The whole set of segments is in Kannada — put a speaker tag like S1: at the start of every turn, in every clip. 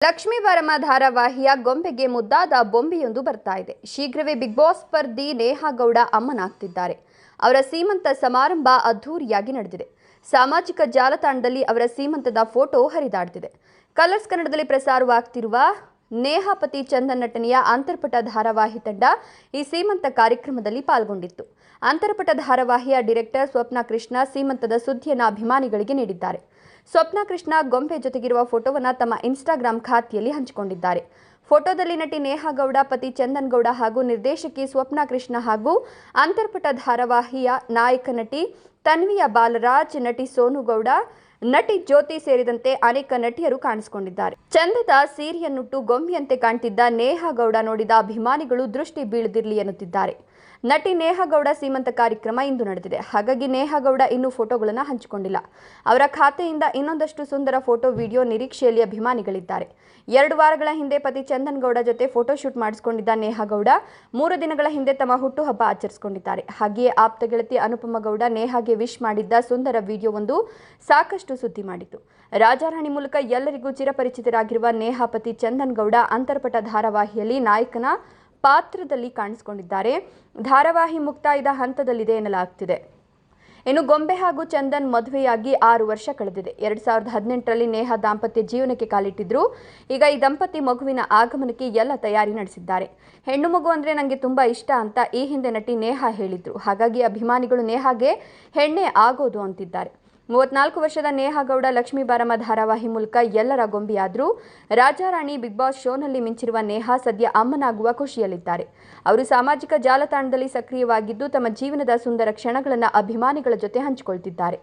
S1: ಲಕ್ಷ್ಮೀ ವರಮ ಧಾರಾವಾಹಿಯ ಗೊಂಬೆಗೆ ಮುದ್ದಾದ ಬೊಂಬೆಯೊಂದು ಬರ್ತಾ ಇದೆ. ಶೀಘ್ರವೇ ಬಿಗ್ ಬಾಸ್ ಸ್ಪರ್ಧಿ ನೇಹಾ ಗೌಡ ಅಮ್ಮನಾಗ್ತಿದ್ದಾರೆ. ಅವರ ಸೀಮಂತ ಸಮಾರಂಭ ಅದ್ಧೂರಿಯಾಗಿ ನಡೆದಿದೆ. ಸಾಮಾಜಿಕ ಜಾಲತಾಣದಲ್ಲಿ ಅವರ ಸೀಮಂತದ ಫೋಟೋ ಹರಿದಾಡ್ತಿದೆ. ಕಲರ್ಸ್ ಕನ್ನಡದಲ್ಲಿ ಪ್ರಸಾರವಾಗ್ತಿರುವ ನೇಹಾಪತಿ ಚಂದನ್ ನಟನೆಯ ಅಂತರ್ಪಟ ಧಾರಾವಾಹಿ ತಂಡ ಈ ಸೀಮಂತ ಕಾರ್ಯಕ್ರಮದಲ್ಲಿ ಪಾಲ್ಗೊಂಡಿತ್ತು. ಅಂತರ್ಪಟ ಧಾರಾವಾಹಿಯ ಡಿರೆಕ್ಟರ್ ಸ್ವಪ್ನ ಕೃಷ್ಣ ಸೀಮಂತದ ಸುದ್ದಿಯನ್ನು ಅಭಿಮಾನಿಗಳಿಗೆ ನೀಡಿದ್ದಾರೆ. ಸ್ವಪ್ನ ಕೃಷ್ಣ ಗೊಂಬೆ ಜೊತೆಗಿರುವ ಫೋಟೋವನ್ನು ತಮ್ಮ ಇನ್ಸ್ಟಾಗ್ರಾಮ್ ಖಾತೆಯಲ್ಲಿ ಹಂಚಿಕೊಂಡಿದ್ದಾರೆ. ಫೋಟೋದಲ್ಲಿ ನಟಿ ನೇಹಾ ಗೌಡ, ಪತಿ ಚಂದನ್ ಗೌಡ ಹಾಗೂ ನಿರ್ದೇಶಕಿ ಸ್ವಪ್ನ ಕೃಷ್ಣ ಹಾಗೂ ಅಂತರ್ಪಟ ಧಾರಾವಾಹಿಯ ನಾಯಕ ನಟಿ ತನ್ವಿಯ ಬಾಲರಾಜ್, ನಟಿ ಸೋನು ಗೌಡ ನಟಿ ಜ್ಯೋತಿ ಸೇರಿದಂತೆ ಅನೇಕ ನಟಿಯರು ಕಾಣಿಸಿಕೊಂಡಿದ್ದಾರೆ. ಚಂದದ ಸೀರೆಯನ್ನುಟ್ಟು ಗೊಂಬೆಯಂತೆ ಕಾಣ್ತಿದ್ದ ನೇಹಾ ಗೌಡ ನೋಡಿದ ಅಭಿಮಾನಿಗಳು ದೃಷ್ಟಿ ಬೀಳದಿರಲಿ ಎನ್ನುತ್ತಿದ್ದಾರೆ. ನಟಿ ನೇಹಾ ಗೌಡ ಸೀಮಂತ ಕಾರ್ಯಕ್ರಮ ಇಂದು ನಡೆದಿದೆ. ಹಾಗಾಗಿ ನೇಹಾ ಗೌಡ ಇನ್ನೂ ಫೋಟೋಗಳನ್ನು ಹಂಚಿಕೊಂಡಿಲ್ಲ. ಅವರ ಖಾತೆಯಿಂದ ಇನ್ನೊಂದಷ್ಟು ಸುಂದರ ಫೋಟೋ, ವಿಡಿಯೋ ನಿರೀಕ್ಷೆಯಲ್ಲಿ ಅಭಿಮಾನಿಗಳಿದ್ದಾರೆ. ಎರಡು ವಾರಗಳ ಹಿಂದೆ ಪತಿ ಚಂದನ್ ಗೌಡ ಜೊತೆ ಫೋಟೋ ಶೂಟ್ ಮಾಡಿಸಿಕೊಂಡಿದ್ದ ನೇಹಾ ಗೌಡ ಮೂರು ದಿನಗಳ ಹಿಂದೆ ತಮ್ಮ ಹುಟ್ಟುಹಬ್ಬ ಆಚರಿಸಿಕೊಂಡಿದ್ದಾರೆ. ಹಾಗೆಯೇ ಆಪ್ತ ಗೆಳತಿ ಅನುಪಮ ಗೌಡ ನೇಹಾಗೆ ವಿಶ್ ಮಾಡಿದ್ದ ಸುಂದರ ವಿಡಿಯೋವೊಂದು ಸಾಕಷ್ಟು ಸುದ್ದಿ ಮಾಡಿತು. ರಾಜಾರಾಣಿ ಮೂಲಕ ಎಲ್ಲರಿಗೂ ಚಿರಪರಿಚಿತರಾಗಿರುವ ನೇಹಾಪತಿ ಚಂದನ್ ಗೌಡ ಅಂತರ್ಪಟ ಧಾರಾವಾಹಿಯಲ್ಲಿ ನಾಯಕನ ಪಾತ್ರದಲ್ಲಿ ಕಾಣಿಸಿಕೊಂಡಿದ್ದಾರೆ. ಧಾರಾವಾಹಿ ಮುಕ್ತಾಯದ ಹಂತದಲ್ಲಿದೆ ಎನ್ನಲಾಗ್ತಿದೆ. ಇನ್ನು ಗೊಂಬೆ ಹಾಗೂ ಚಂದನ್ ಮದುವೆಯಾಗಿ ಆರು ವರ್ಷ ಕಳೆದಿದೆ. ಎರಡ್ ಸಾವಿರದ ಹದಿನೆಂಟರಲ್ಲಿ ನೇಹಾ ದಾಂಪತ್ಯ ಜೀವನಕ್ಕೆ ಕಾಲಿಟ್ಟಿದ್ರು. ಈಗ ಈ ದಂಪತಿ ಮಗುವಿನ ಆಗಮನಕ್ಕೆ ಎಲ್ಲ ತಯಾರಿ ನಡೆಸಿದ್ದಾರೆ. ಹೆಣ್ಣು ಮಗು ಅಂದ್ರೆ ನನಗೆ ತುಂಬಾ ಇಷ್ಟ ಅಂತ ಈ ಹಿಂದೆ ನಟಿ ನೇಹಾ ಹೇಳಿದ್ರು. ಹಾಗಾಗಿ ಅಭಿಮಾನಿಗಳು ನೇಹಾಗೆ ಹೆಣ್ಣೆ ಆಗೋದು ಅಂತಿದ್ದಾರೆ. ಮೂವತ್ನಾಲ್ಕು ವರ್ಷದ ನೇಹಾ ಗೌಡ ಲಕ್ಷ್ಮೀ ಬಾರಮ್ಮ ಧಾರಾವಾಹಿ ಮೂಲಕ ಎಲ್ಲರ ಗೊಂಬೆಯಾದ್ರು. ರಾಜಾರಾಣಿ ಬಿಗ್ ಬಾಸ್ ಶೋನಲ್ಲಿ ಮಿಂಚಿರುವ ನೇಹಾ ಸದ್ಯ ಅಮ್ಮನಾಗುವ ಖುಷಿಯಲ್ಲಿದ್ದಾರೆ. ಅವರು ಸಾಮಾಜಿಕ ಜಾಲತಾಣದಲ್ಲಿ ಸಕ್ರಿಯವಾಗಿದ್ದು, ತಮ್ಮ ಜೀವನದ ಸುಂದರ ಕ್ಷಣಗಳನ್ನು ಅಭಿಮಾನಿಗಳ ಜೊತೆ ಹಂಚಿಕೊಳ್ತಿದ್ದಾರೆ.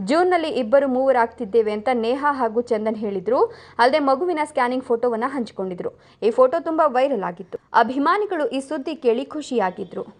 S1: ಜೂನ್ನಲ್ಲಿ ಇಬ್ಬರು ಮೂವರಾಗ್ತಿದ್ದೇವೆ ಅಂತ ನೇಹಾ ಹಾಗೂ ಚಂದನ್ ಹೇಳಿದ್ರು. ಅಲ್ಲದೆ ಮಗುವಿನ ಸ್ಕ್ಯಾನಿಂಗ್ ಫೋಟೋವನ್ನು ಹಂಚಿಕೊಂಡಿದ್ರು. ಈ ಫೋಟೋ ತುಂಬಾ ವೈರಲ್ ಆಗಿತ್ತು. ಅಭಿಮಾನಿಗಳು ಈ ಸುದ್ದಿ ಕೇಳಿ ಖುಷಿಯಾಗಿದ್ರು.